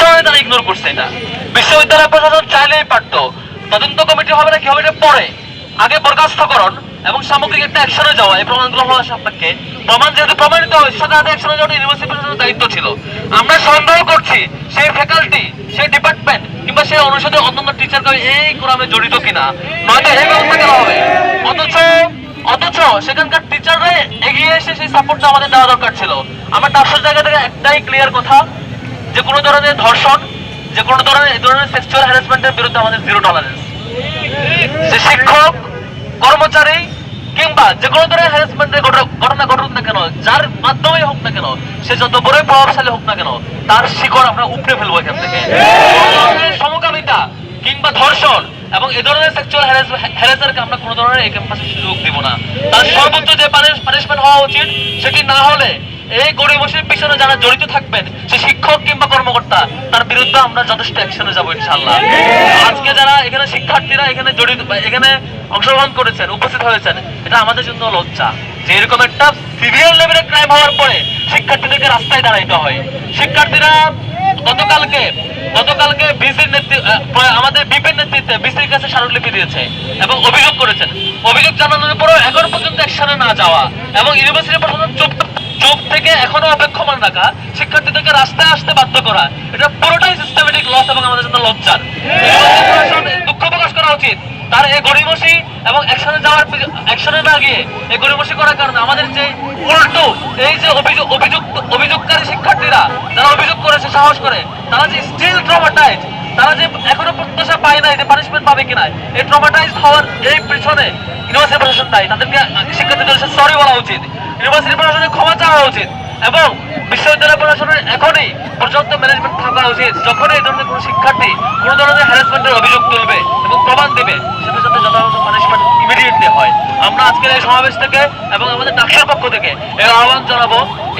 ধরনের তারা ইগনোর করছে এটা। বিশ্ববিদ্যালয় প্রশাসন চাইলেই পারতো। তদন্ত কমিটি হবে না, কি হবে এটা পরে। আগে বরখাস্তকরণ এবং সামগ্রিক একটা অ্যাকশনে যাওয়া। এই প্রমাণগুলো হওয়ার সাপেক্ষে। প্রমাণ যেহেতু প্রমাণিত হয় সাথে সাথে অ্যাকশনে যাওয়াটা ইউনিভার্সিটি প্রশাসনের দায়িত্ব ছিল। আমরা সন্দেহ করছি, সেই ফ্যাকাল্টি সেই ডিপার্টমেন্ট কিংবা সেই অনুষদের অন্যান্য টিচার এই কোরআনে জড়িত কিনা। নয়তো ব্যবস্থা কেন হবে। অথচ অথচ সেখানকার টিচাররা এগিয়ে এসে সেই সাপোর্টটা আমাদের দেওয়া দরকার ছিল। আমার ডাক্তার জায়গা থেকে একটাই ক্লিয়ার কথা যে কোনো ধরনের ধর্ষণ যে কোনো ধরনের, এই ধরনের সেক্সুয়াল হ্যারাসমেন্টের বিরুদ্ধে আমাদের জিরো টলারেন্স সে শিক্ষক, কর্মচারী, কিংবা যে কোনো ধরনের হ্যারাসমেন্টের ঘটনা ঘটুক না কেন, যার মাধ্যমেই হোক না কেন, সে যত বড়ই প্রভাবশালী হোক না কেন, তার শিকড় আমরা উপড়ে ফেলব এখান থেকে। সমকামিতা কিংবা ধর্ষণ এবং এই ধরনের সেক্সুয়াল হ্যারাসারকে আমরা কোনো ধরনের এই ক্যাম্পাসে সুযোগ দিব না। তার সর্বোচ্চ যে পানিশমেন্ট হওয়া উচিত, সেটি না হলে এই গরিবসের পিছনে যারা জড়িত থাকবেন, সে শিক্ষক কিংবা কর্মকর্তা, তার বিরুদ্ধে আমরা যথেষ্ট অ্যাকশনে যাব ইনশাল্লাহ আজকে যারা এখানে শিক্ষার্থীরা এখানে জড়িত, এখানে অংশগ্রহণ করেছেন, উপস্থিত হয়েছেন, এটা আমাদের জন্য লজ্জা। যে এরকম একটা সিভিয়ার লেভেলের ক্রাইম হওয়ার পরে শিক্ষার্থীদেরকে রাস্তায় দাঁড়াইতে হয়। শিক্ষার্থীরা গতকালকে গতকালকে বিসির নেতৃত্বে আমাদের বিপির নেতৃত্বে বিসির কাছে স্মারকলিপি দিয়েছে এবং অভিযোগ করেছেন। অভিযোগ জানানোর পরেও এখন পর্যন্ত অ্যাকশনে না যাওয়া এবং ইউনিভার্সিটি প্রশাসন চুপ রাখা শিক্ষার্থীদেরকে রাস্তায় আসতে বাধ্য করা। এটা পুরোটাই সিস্টেমেটিক লস এবং আমাদের জন্য লজ্জার। দুঃখ প্রকাশ করা উচিত। তার এই গরিমসি এবং অ্যাকশনে যাওয়ার অ্যাকশনে না গিয়ে এই গরিমসি করার কারণে আমাদের যে উল্টো এই যে অভিযোগ অভিযুক্ত অভিযোগকারী শিক্ষার্থীরা যারা অভিযোগ করেছে সাহস করে তারা যে স্টিল ট্রমাটাইজ তারা যে এখনও প্রত্যাশা পায় নাই যে পানিশমেন্ট পাবে কিনা এই ট্রমাটাইজ হওয়ার এই পিছনে ইউনিভার্সিটি প্রশাসন দায়ী তাদেরকে শিক্ষার্থীদের সরি বলা উচিত। ইউনিভার্সিটি প্রশাসনের ক্ষমা চাওয়া উচিত। এবং বিশ্ববিদ্যালয় প্রশাসনের এখনই পর্যাপ্ত ম্যানেজমেন্ট থাকা উচিত। যখন এই ধরনের কোনো শিক্ষার্থী কোনো ধরনের হ্যারাসমেন্টের অভিযোগ তুলবে এবং প্রমাণ দেবে, সাথে সাথে যথাযথ পানিশমেন্ট ইমিডিয়েটলি হয়। আমরা আজকের এই সমাবেশ থেকে এবং আমাদের ডাক্তার পক্ষ থেকে এই আহ্বান জানাব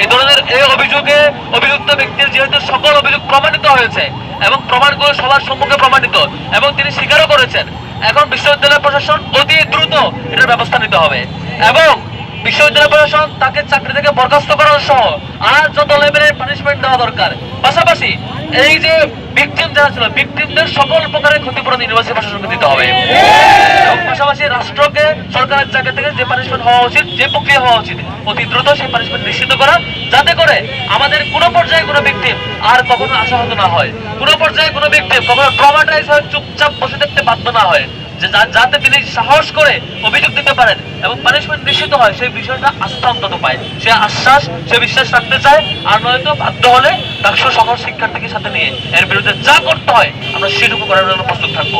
এই ধরনের এই অভিযোগে অভিযুক্ত ব্যক্তির যেহেতু সকল অভিযোগ প্রমাণিত হয়েছে এবং প্রমাণগুলো সবার সম্মুখে প্রমাণিত এবং তিনি স্বীকারও করেছেন, এখন বিশ্ববিদ্যালয় প্রশাসন অতি দ্রুত এটার ব্যবস্থা নিতে হবে। এবং বিশ্ববিদ্যালয় প্রশাসন তাকে চাকরি থেকে বরখাস্ত করার সহ আর যত লেভেলের পানিশমেন্ট দেওয়া দরকার। পাশাপাশি এই যে ভিকটিম যারা ছিল ভিকটিমদের সকল প্রকারের ক্ষতিপূরণ ইউনিভার্সিটি প্রশাসনকে দিতে হবে। পাশাপাশি রাষ্ট্রকে সরকারের জায়গা থেকে যে পানিশমেন্ট হওয়া উচিত, যে প্রক্রিয়া হওয়া উচিত, অতি দ্রুত সেই পানিশমেন্ট নিশ্চিত করা, যাতে করে আমাদের কোনো পর্যায়ে কোনো ভিকটিম আর কখনো আশাহত না হয়। কোনো পর্যায়ে কোনো ভিকটিম কখনো ট্রমাটাইজ হয়ে চুপচাপ বসে থাকতে বাধ্য না হয়। যে যাতে তিনি সাহস করে অভিযোগ দিতে পারেন এবং পানিশমেন্ট নিশ্চিত হয়, সেই বিষয়টা আস্থা অন্তত পায়। সে আশ্বাস, সে বিশ্বাস রাখতে চায়, আর নয়তো বাধ্য হলে ডাকসু সকল শিক্ষার্থীকে সাথে নিয়ে এর বিরুদ্ধে যা করতে হয়, আমরা সেটুকু করার জন্য প্রস্তুত থাকব।